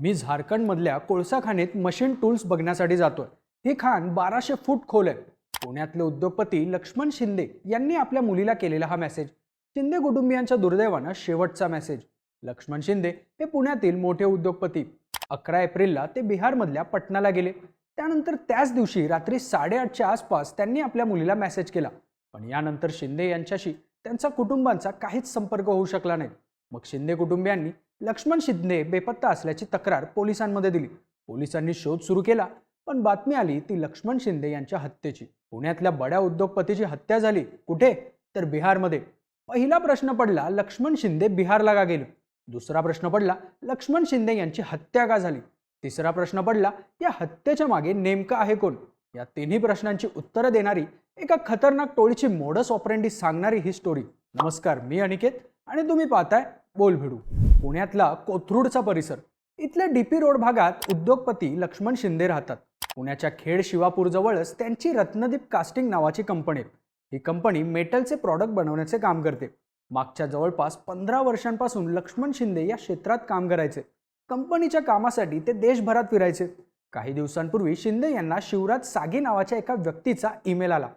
मी झारखंडमधल्या कोळसाखानेत machine tools बघण्यासाठी जातोय. ही खाण बाराशे फूट खोल आहे. पुण्यातले उद्योगपती लक्ष्मण शिंदे यांनी आपल्या मुलीला केलेला हा मेसेज शिंदे कुटुंबियांच्या दुर्दैवानं शेवटचा मेसेज लक्ष्मण शिंदे हे पुण्यातील मोठे उद्योगपती. अकरा एप्रिलला ते बिहारमधल्या पटनाला गेले. त्यानंतर त्याच दिवशी रात्री साडेआठच्या आसपास त्यांनी आपल्या मुलीला मेसेज केला. पण यानंतर शिंदे यांच्याशी त्यांचा कुटुंबांचा काहीच संपर्क होऊ शकला नाही. मग शिंदे कुटुंबियांनी लक्ष्मण शिंदे बेपत्ता असल्याची तक्रार पोलिसांमध्ये दिली. पोलिसांनी शोध सुरू केला पण बातमी आली ती लक्ष्मण शिंदे यांच्या हत्येची. पुण्यातल्या बड्या उद्योगपतीची हत्या झाली. कुठे? तर बिहारमध्ये. पहिला प्रश्न पडला लक्ष्मण शिंदे बिहारला का गेलं? दुसरा प्रश्न पडला लक्ष्मण शिंदे यांची हत्या का झाली? तिसरा प्रश्न पडला या हत्येच्या मागे नेमकं आहे कोण? या तिन्ही प्रश्नांची उत्तरं देणारी एका खतरनाक टोळीची मोडस ऑपरेंडी सांगणारी ही स्टोरी नमस्कार मी अनिकेत आणि तुम्ही पाहताय बोल भिडू पुण्यातला कोथरूडचा परिसर. इथल्या डीपी रोड भागात उद्योगपती लक्ष्मण शिंदे राहतात. पुण्याच्या खेड शिवापूरजवळच त्यांची रत्नदीप कास्टिंग नावाची कंपनी आहे. ही कंपनी मेटलचे प्रॉडक्ट बनवण्याचे काम करते. मागच्या जवळपास पंधरा वर्षांपासून लक्ष्मण शिंदे या क्षेत्रात काम करायचे. कंपनीच्या कामासाठी ते देशभरात फिरायचे. काही दिवसांपूर्वी शिंदे यांना शिवराज सागी नावाच्या एका व्यक्तीचा ईमेल आला.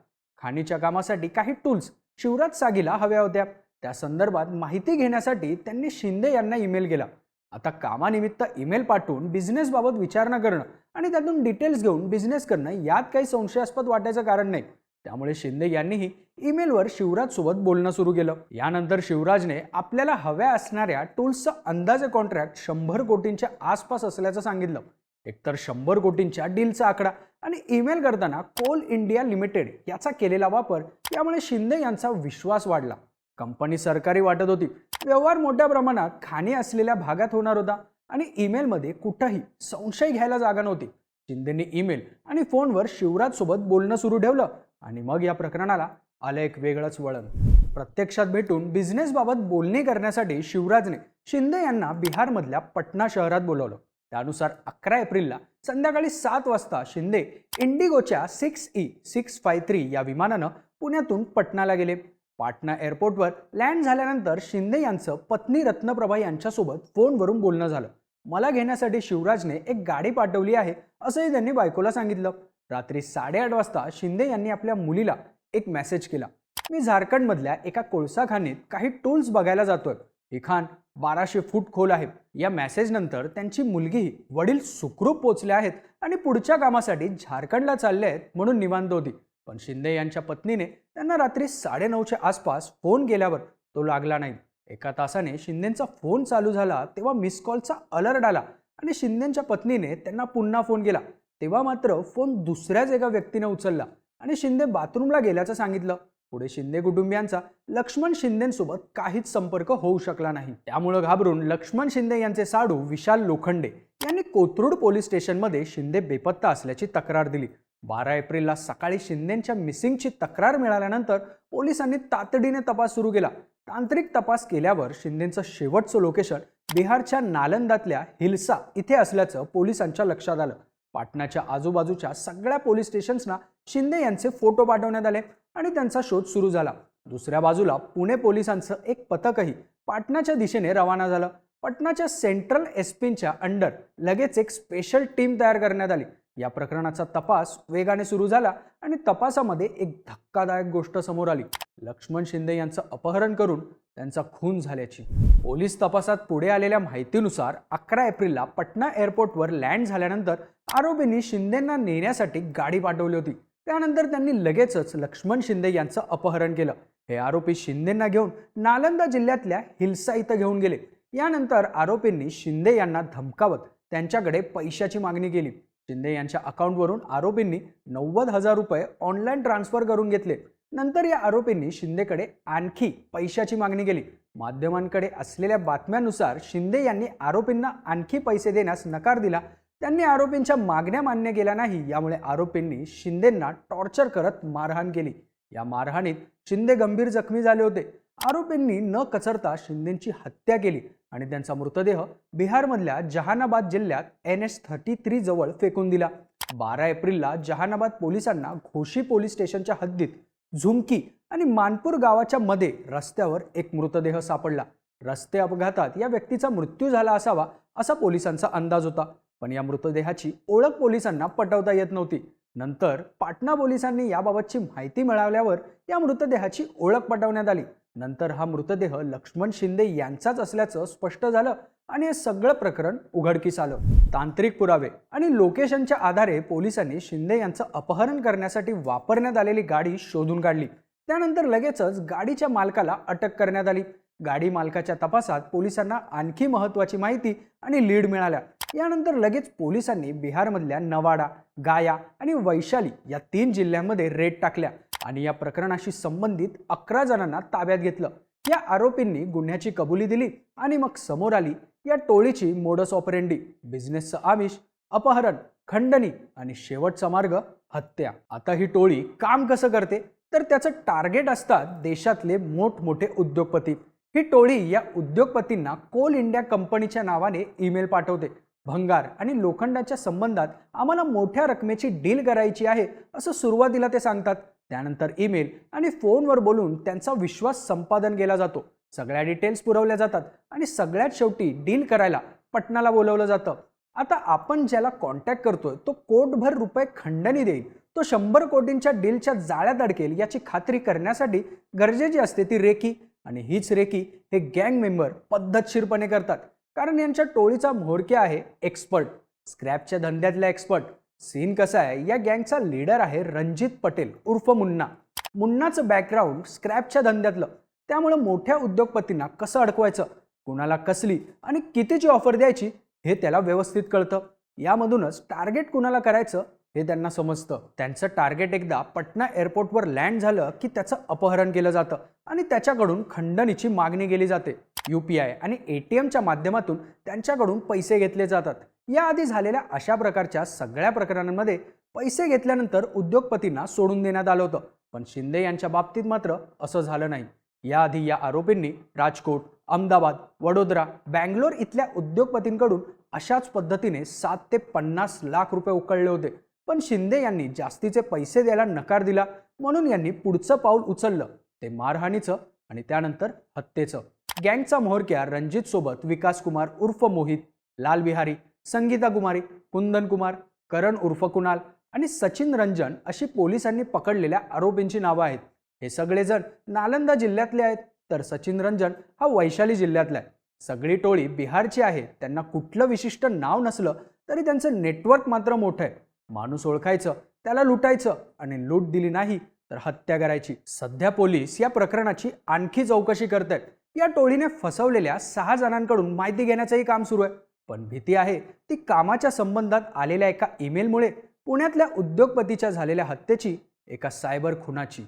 खाणीच्या कामासाठी काही टूल्स शिवराज सागीला हव्या होत्या. त्या संदर्भात माहिती घेण्यासाठी त्यांनी शिंदे यांना ईमेल केला. आता कामानिमित्त ईमेल पाठवून बिझनेसबाबत विचारणा करणं आणि त्यातून डिटेल्स घेऊन बिझनेस करणं यात काही संशयास्पद वाटायचं कारण नाही. त्यामुळे शिंदे यांनीही ईमेलवर शिवराजसोबत बोलणं सुरू केलं. यानंतर शिवराजने आपल्याला हव्या असणाऱ्या टूल्सचा अंदाजे कॉन्ट्रॅक्ट शंभर कोटींच्या आसपास असल्याचं सांगितलं. एकतर शंभर कोटींच्या डीलचा आकडा आणि ईमेल करताना कोल इंडिया लिमिटेड याचा केलेला वापर यामुळे शिंदे यांचा विश्वास वाढला. कंपनी सरकारी वाटत होती. व्यवहार मोठ्या प्रमाणात खाणी असलेल्या भागात होणार होता आणि ईमेलमध्ये कुठंही संशय घ्यायला जागा नव्हती. शिंदेनी ईमेल आणि फोनवर शिवराज सोबत बोलणं सुरू ठेवलं आणि मग या प्रकरणाला आलं एक वेगळंच वळण. प्रत्यक्षात भेटून बिझनेसबाबत बोलणी करण्यासाठी शिवराजने शिंदे यांना बिहारमधल्या पटना शहरात बोलवलं. त्यानुसार अकरा एप्रिलला संध्याकाळी सात वाजता Shinde इंडिगोच्या six E six five three या विमानानं पुण्यातून पटनाला गेले. पाटणा एअरपोर्टवर लँड झाल्यानंतर शिंदे यांचं पत्नी रत्नप्रभा यांच्यासोबत फोनवरून बोलणं झालं. मला घेण्यासाठी शिवराजने एक गाडी पाठवली आहे असंही त्यांनी बायकोला सांगितलं. रात्री साडेआठ वाजता शिंदे यांनी आपल्या मुलीला एक मेसेज केला. मी झारखंडमधल्या एका कोळसा खाणीत काही टूल्स बघायला जातोय. ही खाण बाराशे फूट खोल आहे. या मेसेजनंतर त्यांची मुलगीही वडील सुखरूप पोचले आहेत आणि पुढच्या कामासाठी झारखंडला चालले आहेत म्हणून निवांत होती. पण शिंदे यांच्या पत्नीने त्यांना रात्री साडेनऊच्या आसपास फोन केल्यावर तो लागला नाही. एका तासाने शिंदेंचा फोन चालू झाला तेव्हा मिस कॉलचा अलर्ट आला आणि शिंदेंच्या पत्नीने त्यांना पुन्हा फोन केला. तेव्हा मात्र फोन दुसऱ्याच एका व्यक्तीने उचलला आणि शिंदे बाथरूमला गेल्याचं सांगितलं. पुढे शिंदे कुटुंबियांचा लक्ष्मण शिंदेसोबत काहीच संपर्क होऊ शकला नाही. त्यामुळं घाबरून लक्ष्मण शिंदे यांचे साडू विशाल लोखंडे यांनी कोथरूड पोलीस स्टेशनमध्ये शिंदे बेपत्ता असल्याची तक्रार दिली. बारा एप्रिलला सकाळी शिंदेंच्या मिसिंगची तक्रार मिळाल्यानंतर पोलिसांनी तातडीने तपास सुरू केला. तांत्रिक तपास केल्यावर शिंदेचं शेवटचं लोकेशन बिहारच्या नालंदातल्या हिल्सा इथे असल्याचं पोलिसांच्या लक्षात आलं. पाटणाच्या आजूबाजूच्या सगळ्या पोलीस स्टेशन्सना शिंदे यांचे फोटो पाठवण्यात आले आणि त्यांचा शोध सुरू झाला. दुसऱ्या बाजूला पुणे पोलिसांचं एक पथकही पाटणाच्या दिशेने रवाना झालं. पटनाच्या सेंट्रल एसपींच्या अंडर लगेच एक स्पेशल टीम तयार करण्यात आली. या प्रकरणाचा तपास वेगाने सुरू झाला आणि तपासामध्ये एक धक्कादायक गोष्ट समोर आली. लक्ष्मण शिंदे यांचं अपहरण करून त्यांचा खून झाल्याची. पोलीस तपासात पुढे आलेल्या माहितीनुसार अकरा एप्रिलला पटना एअरपोर्टवर लँड झाल्यानंतर आरोपींनी शिंदेंना नेण्यासाठी गाडी पाठवली होती. त्यानंतर त्यांनी लगेचच लक्ष्मण शिंदे यांचं अपहरण केलं. हे आरोपी शिंदेंना घेऊन नालंदा जिल्ह्यातल्या हिल्सा इथं घेऊन गेले. यानंतर आरोपींनी शिंदे यांना धमकावत त्यांच्याकडे पैशाची मागणी केली. शिंदे यांच्या अकाउंटवरून आरोपींनी नव्वद हजार रुपये ऑनलाईन ट्रान्सफर करून घेतले. नंतर या आरोपींनी शिंदेकडे आणखी पैशाची मागणी केली. माध्यमांकडे असलेल्या बातम्यानुसार शिंदे यांनी आरोपींना आणखी पैसे देण्यास नकार दिला. त्यांनी आरोपींच्या मागण्या मान्य केल्या नाही यामुळे आरोपींनी शिंदेंना टॉर्चर करत मारहाण केली. या मारहाणीत शिंदे गंभीर जखमी झाले होते. आरोपींनी न कचरता शिंदेंची हत्या केली. आणि त्यांचा मृतदेह बिहारमधल्या जहानाबाद जिल्ह्यात एन एस थर्टी थ्री जवळ फेकून दिला. बारा एप्रिलला जहानाबाद पोलिसांना घोशी पोलीस स्टेशनच्या हद्दीत झुमकी आणि मानपूर गावाच्या मध्ये रस्त्यावर एक मृतदेह सापडला. रस्ते अपघातात या व्यक्तीचा मृत्यू झाला असावा असा पोलिसांचा अंदाज होता. पण या मृतदेहाची ओळख पोलिसांना पटवता येत नव्हती. नंतर पाटणा पोलिसांनी याबाबतची माहिती मिळाल्यावर या मृतदेहाची ओळख पटवण्यात आली. नंतर हा मृतदेह लक्ष्मण शिंदे यांचाच असल्याचं स्पष्ट झालं आणि हे सगळं प्रकरण उघडकीस आलं. तांत्रिक पुरावे आणि लोकेशनच्या आधारे पोलिसांनी शिंदे यांचं अपहरण करण्यासाठी वापरण्यात आलेली गाडी शोधून काढली. त्यानंतर लगेचच गाडीच्या मालकाला अटक करण्यात आली. गाडी मालकाच्या तपासात पोलिसांना आणखी महत्त्वाची माहिती आणि लीड मिळाल्या. यानंतर लगेच पोलिसांनी बिहारमधल्या नवाडा गाया आणि वैशाली या तीन जिल्ह्यांमध्ये रेड टाकल्या. आणि या प्रकरणाशी संबंधित अकरा जणांना ताब्यात घेतलं. या आरोपींनी गुन्ह्याची कबुली दिली आणि मग समोर आली या टोळीची मोडस ऑपरेंडी बिझनेसचं आमिष अपहरण खंडणी आणि शेवटचा मार्ग हत्या. आता ही टोळी काम कसं करते? तर त्याचं टार्गेट असतात देशातले मोठमोठे उद्योगपती. ही टोळी या उद्योगपतींना कोल इंडिया कंपनीच्या नावाने ईमेल पाठवते. भंगार आणि लोखंडाच्या संबंधात आम्हाला मोठ्या रकमेची डील करायची आहे असं सुरुवातीला ते सांगतात. त्यानंतर ईमेल आणि फोनवर बोलून त्यांचा विश्वास संपादन केला जातो. सगळ्या डिटेल्स पुरवल्या जातात आणि सगळ्यात शेवटी डील करायला पटनाला बोलवलं जातं. आता आपण ज्याला कॉन्टॅक्ट करतोय तो कोटभर रुपये खंडणी देईल. तो शंभर कोटींच्या डीलच्या जाळ्यात अडकेल याची खात्री करण्यासाठी गरजेची असते ती रेकी. आणि हीच रेकी हे गँग मेंबर पद्धतशीरपणे करतात. कारण यांच्या टोळीचा म्होरक्या आहे एक्सपर्ट स्क्रॅपच्या धंद्यातला एक्सपर्ट सीन कसा आहे? या गँगचा लीडर आहे रणजित पटेल उर्फ मुन्ना. मुन्नाचं बॅकग्राऊंड स्क्रॅपच्या धंद्यातलं. त्यामुळे मोठ्या उद्योगपतींना कसं अडकवायचं? कुणाला कसली? आणि कितीची ऑफर द्यायची? हे त्याला व्यवस्थित कळतं. यामधूनच टार्गेट कुणाला करायचं? हे त्यांना समजतं. त्यांचं टार्गेट एकदा पटना एअरपोर्टवर लँड झालं की त्याचं अपहरण केलं जातं. आणि त्याच्याकडून खंडणीची मागणी केली जाते. यू पी आय आणि ए टी एमच्या माध्यमातून त्यांच्याकडून पैसे घेतले जातात. याआधी झालेल्या अशा प्रकारच्या सगळ्या प्रकरणांमध्ये पैसे घेतल्यानंतर उद्योगपतींना सोडून देण्यात आलं होतं. पण शिंदे यांच्या बाबतीत मात्र असं झालं नाही. याआधी या आरोपींनी राजकोट अहमदाबाद वडोदरा बँगलोर इथल्या उद्योगपतींकडून अशाच पद्धतीने सात ते पन्नास लाख रुपये उकळले होते. पण शिंदे यांनी जास्तीचे पैसे द्यायला नकार दिला म्हणून यांनी पुढचं पाऊल उचललं. ते मारहाणीचं आणि त्यानंतर हत्येचं. गँगचा म्होरक्या रणजित सोबत विकास कुमार उर्फ मोहित लाल बिहारी संगीता कुमारी कुंदन कुमार करण उर्फ कुणाल आणि सचिन रंजन अशी पोलिसांनी पकडलेल्या आरोपींची नावं आहेत. हे सगळेजण नालंदा जिल्ह्यातले आहेत तर सचिन रंजन हा वैशाली जिल्ह्यातला आहे. सगळी टोळी बिहारची आहे त्यांना कुठलं विशिष्ट नाव नसलं तरी त्यांचं नेटवर्क मात्र मोठं आहे. माणूस ओळखायचं त्याला लुटायचं आणि लूट दिली नाही तर हत्या करायची. सध्या पोलीस या प्रकरणाची आणखी चौकशी करत आहेत या टोळीने फसवलेल्या सहा जणांकडून माहिती घेण्याचंही काम सुरू आहे. पण भीती आहे ती कामाच्या संबंधात आलेल्या एका ईमेलमुळे पुण्यातल्या उद्योगपतीच्या झालेल्या हत्येची एका सायबर खुनाची.